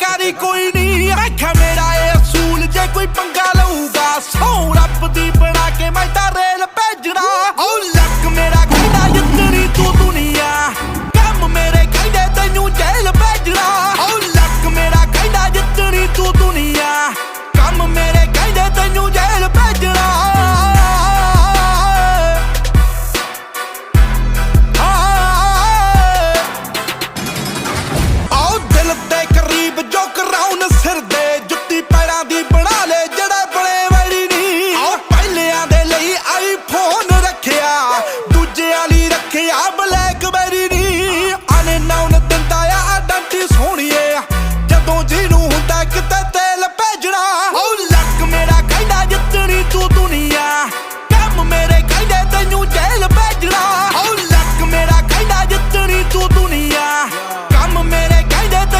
ਸਰਕਾਰੀ ਕੋਈ